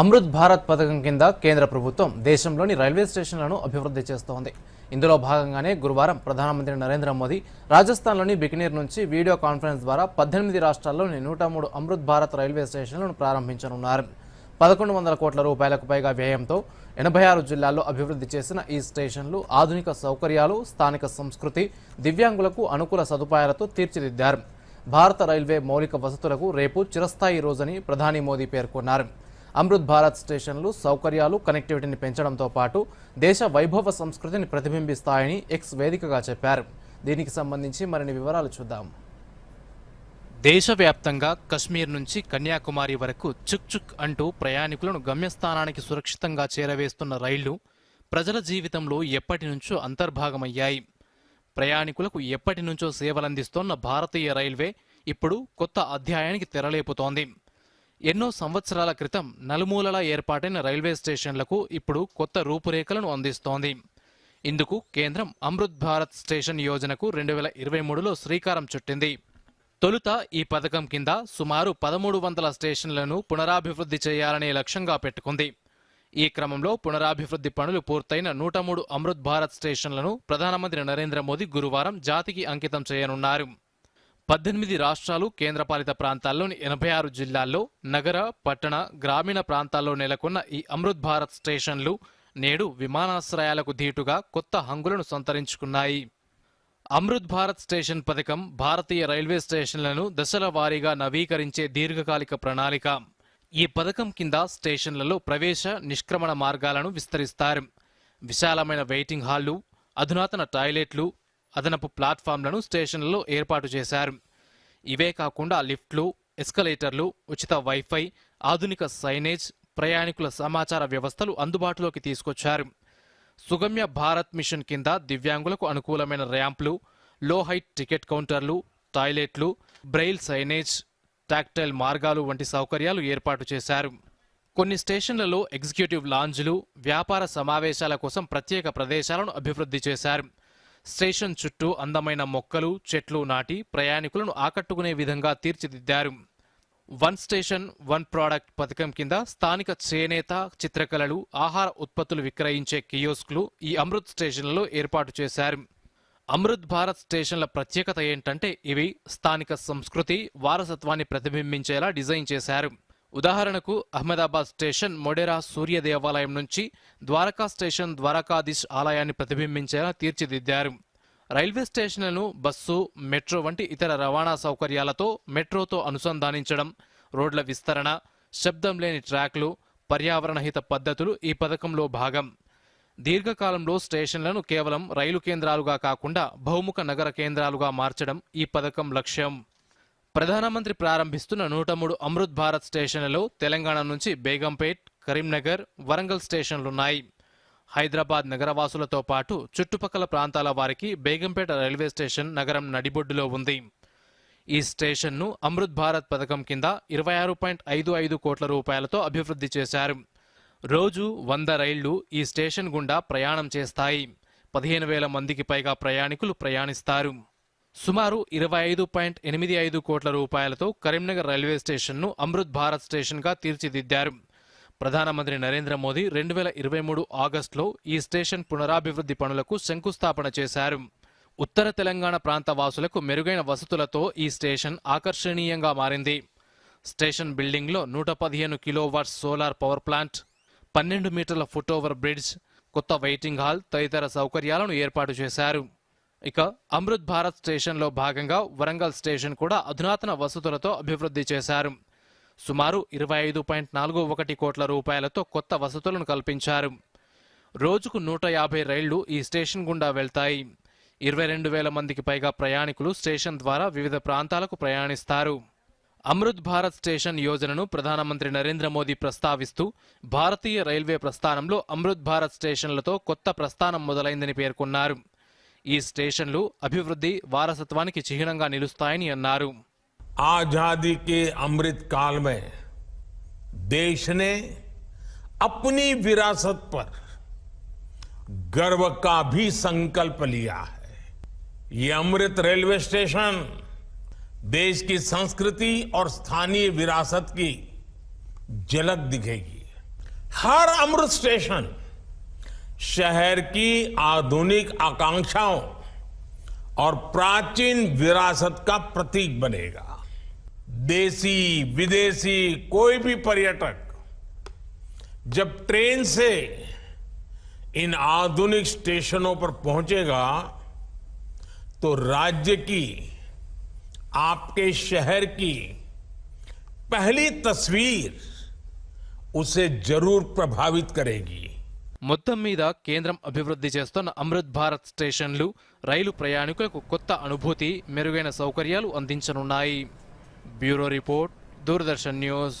అమృత్ భారత్ పథకం కింద కేంద్ర ప్రభుత్వం దేశంలోని రైల్వే స్టేషన్లను అభివృద్ధి చేస్తోంది. ఇందులో భాగంగానే గురువారం ప్రధానమంత్రి నరేంద్ర మోదీ రాజస్థాన్లోని బికనీర్ నుంచి వీడియో కాన్ఫరెన్స్ ద్వారా పద్దెనిమిది రాష్ట్రాల్లోని నూట మూడు అమృత్ భారత్ రైల్వే స్టేషన్లను ప్రారంభించనున్నారు. పదకొండు వందల కోట్ల రూపాయలకు పైగా వ్యయంతో ఎనభై ఆరు జిల్లాల్లో అభివృద్ధి చేసిన ఈ స్టేషన్లు ఆధునిక సౌకర్యాలు స్థానిక సంస్కృతి దివ్యాంగులకు అనుకూల సదుపాయాలతో తీర్చిదిద్దారు. భారత రైల్వే మౌలిక వసతులకు రేపు చిరస్థాయి రోజని ప్రధాని మోదీ పేర్కొన్నారు. అమృత్ భారత్ స్టేషన్లు సౌకర్యాలు కనెక్టివిటీని పెంచడంతో పాటు దేశ వైభవ సంస్కృతిని ప్రతిబింబిస్తాయని ఎక్స్ వేదికగా చెప్పారు. దీనికి సంబంధించి మరిన్ని వివరాలు చూద్దాం. దేశవ్యాప్తంగా కశ్మీర్ నుంచి కన్యాకుమారి వరకు చుక్ చుక్ అంటూ ప్రయాణికులను గమ్యస్థానానికి సురక్షితంగా చేరవేస్తున్న రైళ్ళు ప్రజల జీవితంలో ఎప్పటి నుంచో అంతర్భాగమయ్యాయి. ప్రయాణికులకు ఎప్పటి నుంచో సేవలందిస్తోన్న భారతీయ రైల్వే ఇప్పుడు కొత్త అధ్యాయానికి తెరలేపుతోంది. ఎన్నో సంవత్సరాల క్రితం నలుమూలలా ఏర్పాటైన రైల్వే స్టేషన్లకు ఇప్పుడు కొత్త రూపురేఖలను అందిస్తోంది. ఇందుకు కేంద్రం అమృత్ భారత్ స్టేషన్ యోజనకు రెండు వేల ఇరవై మూడులో శ్రీకారం చుట్టింది. తొలుత ఈ పథకం కింద సుమారు పదమూడు వందల స్టేషన్లను పునరాభివృద్ధి చేయాలనే లక్ష్యంగా పెట్టుకుంది. ఈ క్రమంలో పునరాభివృద్ధి పనులు పూర్తయిన నూట మూడు అమృత్ భారత్ స్టేషన్లను ప్రధానమంత్రి నరేంద్ర మోదీ గురువారం జాతికి అంకితం చేయనున్నారు. పద్దెనిమిది రాష్ట్రాలు కేంద్రపాలిత ప్రాంతాల్లోని ఎనభై ఆరు జిల్లాల్లో నగర పట్టణ గ్రామీణ ప్రాంతాల్లో నెలకొన్న ఈ అమృత్ భారత్ స్టేషన్లు నేడు విమానాశ్రయాలకు ధీటుగా కొత్త హంగులను సంతరించుకున్నాయి. అమృత్ భారత్ స్టేషన్ పథకం భారతీయ రైల్వే స్టేషన్లను దశల వారీగా నవీకరించే దీర్ఘకాలిక ప్రణాళిక. ఈ పథకం కింద స్టేషన్లలో ప్రవేశ నిష్క్రమణ మార్గాలను విస్తరిస్తారు. విశాలమైన వెయిటింగ్ హాళ్ళు అధునాతన టాయిలెట్లు అదనపు ప్లాట్ఫామ్లను స్టేషన్లలో ఏర్పాటు చేశారు. ఇవే కాకుండా లిఫ్ట్లు ఎస్కలేటర్లు ఉచిత వైఫై ఆధునిక సైనేజ్ ప్రయాణికుల సమాచార వ్యవస్థలు అందుబాటులోకి తీసుకొచ్చారు. సుగమ్య భారత్ మిషన్ కింద దివ్యాంగులకు అనుకూలమైన ర్యాంప్లు లో హైట్ టికెట్ కౌంటర్లు టాయిలెట్లు బ్రెయిల్ సైనేజ్ టాక్టైల్ మార్గాలు వంటి సౌకర్యాలు ఏర్పాటు చేశారు. కొన్ని స్టేషన్లలో ఎగ్జిక్యూటివ్ లాంజ్లు వ్యాపార సమావేశాల కోసం ప్రత్యేక ప్రదేశాలను అభివృద్ధి చేశారు. స్టేషన్ చుట్టూ అందమైన మొక్కలు చెట్లు నాటి ప్రయాణికులను ఆకట్టుకునే విధంగా తీర్చిదిద్దారు. వన్ స్టేషన్ వన్ ప్రోడక్ట్ పథకం కింద స్థానిక చేనేత చిత్రకళలు ఆహార ఉత్పత్తులు విక్రయించే కియోస్క్లు ఈ అమృత్ స్టేషన్లలో ఏర్పాటు చేశారు. అమృత్ భారత్ స్టేషన్ల ప్రత్యేకత ఏంటంటే ఇవి స్థానిక సంస్కృతి వారసత్వాన్ని ప్రతిబింబించేలా డిజైన్ చేశారు. ఉదాహరణకు అహ్మదాబాద్ స్టేషన్ మొడెరా సూర్య దేవాలయం నుంచి ద్వారకా స్టేషన్ ద్వారకాధీశ్ ఆలయాన్ని ప్రతిబింబించేలా తీర్చిదిద్దారు. రైల్వే స్టేషన్లను బస్సు మెట్రో వంటి ఇతర రవాణా సౌకర్యాలతో మెట్రోతో అనుసంధానించడం రోడ్ల విస్తరణ శబ్దం లేని ట్రాక్లు పర్యావరణహిత పద్ధతులు ఈ పథకంలో భాగం. దీర్ఘకాలంలో స్టేషన్లను కేవలం రైలు కేంద్రాలుగా కాకుండా బహుముఖ నగర కేంద్రాలుగా మార్చడం ఈ పథకం లక్ష్యం. ప్రధానమంత్రి ప్రారంభిస్తున్న నూట మూడు అమృత్ భారత్ స్టేషన్లలో తెలంగాణ నుంచి బేగంపేట్ కరీంనగర్ వరంగల్ స్టేషన్లున్నాయి. హైదరాబాద్ నగరవాసులతో పాటు చుట్టుపక్కల ప్రాంతాల వారికి బేగంపేట రైల్వే స్టేషన్ నగరం నడిబొడ్డులో ఉంది. ఈ స్టేషన్ను అమృత్ భారత్ పథకం కింద ఇరవై ఆరు పాయింట్ ఐదు ఐదు కోట్ల రూపాయలతో అభివృద్ధి చేశారు. రోజు వంద రైళ్ళు ఈ స్టేషన్ గుండా ప్రయాణం చేస్తాయి. పదిహేను వేల మందికి పైగా ప్రయాణికులు ప్రయాణిస్తారు. సుమారు ఇరవై ఐదు పాయింట్ ఎనిమిది ఐదు కోట్ల రూపాయలతో కరీంనగర్ రైల్వే స్టేషన్ను అమృత్ భారత్ స్టేషన్గా తీర్చిదిద్దారు. ప్రధానమంత్రి నరేంద్ర మోదీ రెండు వేల ఇరవై మూడు ఆగస్టులో ఈ స్టేషన్ పునరాభివృద్ధి పనులకు శంకుస్థాపన చేశారు. ఉత్తర తెలంగాణ ప్రాంత వాసులకు మెరుగైన వసతులతో ఈ స్టేషన్ ఆకర్షణీయంగా మారింది. స్టేషన్ బిల్డింగ్లో నూట పదిహేను కిలోవాట్స్ సోలార్ పవర్ ప్లాంట్ పన్నెండు మీటర్ల ఫుట్ ఓవర్ బ్రిడ్జ్ కొత్త వెయిటింగ్ హాల్ తదితర సౌకర్యాలను ఏర్పాటు చేశారు. ఇక అమృత్ భారత్ స్టేషన్లో భాగంగా వరంగల్ స్టేషన్ కూడా అధునాతన వసతులతో అభివృద్ధి చేశారు. సుమారు ఇరవై ఐదు పాయింట్ నాలుగు ఒకటి కోట్ల రూపాయలతో కొత్త వసతులను కల్పించారు. రోజుకు నూట యాభై రైళ్ళు ఈ స్టేషన్ గుండా వెళ్తాయి. ఇరవై రెండు వేల మందికి పైగా ప్రయాణికులు స్టేషన్ ద్వారా వివిధ ప్రాంతాలకు ప్రయాణిస్తారు. అమృత్ భారత్ స్టేషన్ యోజనను ప్రధానమంత్రి నరేంద్ర మోదీ ప్రస్తావిస్తూ భారతీయ రైల్వే ప్రస్థానంలో అమృత్ భారత్ స్టేషన్లతో కొత్త ప్రస్థానం మొదలైందని పేర్కొన్నారు. ఈ స్టేషన్లు అభివృద్ధి వారసత్వానికి చిహ్నంగా నిలుస్తాయని అన్నారు आजादी के अमृत काल में देश ने अपनी विरासत पर गर्व का भी संकल्प लिया है ये अमृत रेलवे स्टेशन देश की संस्कृति और स्थानीय विरासत की झलक दिखेगी हर अमृत स्टेशन शहर की आधुनिक आकांक्षाओं और प्राचीन विरासत का प्रतीक बनेगा। देसी, विदेशी, कोई भी पर्यटक, जब ट्रेन से इन आधुनिक स्टेशनों पर पहुंचेगा तो राज्य की, आपके शहर की पहली तस्वीर उसे ज़रूर प्रभावित करेगी। మొత్తం మీద కేంద్రం అభివృద్ధి చేస్తున్న అమృత్ భారత్ స్టేషన్లు రైలు ప్రయాణికులకు కొత్త అనుభూతి మెరుగైన సౌకర్యాలు అందించనున్నాయి. Bureau report Doordarshan news.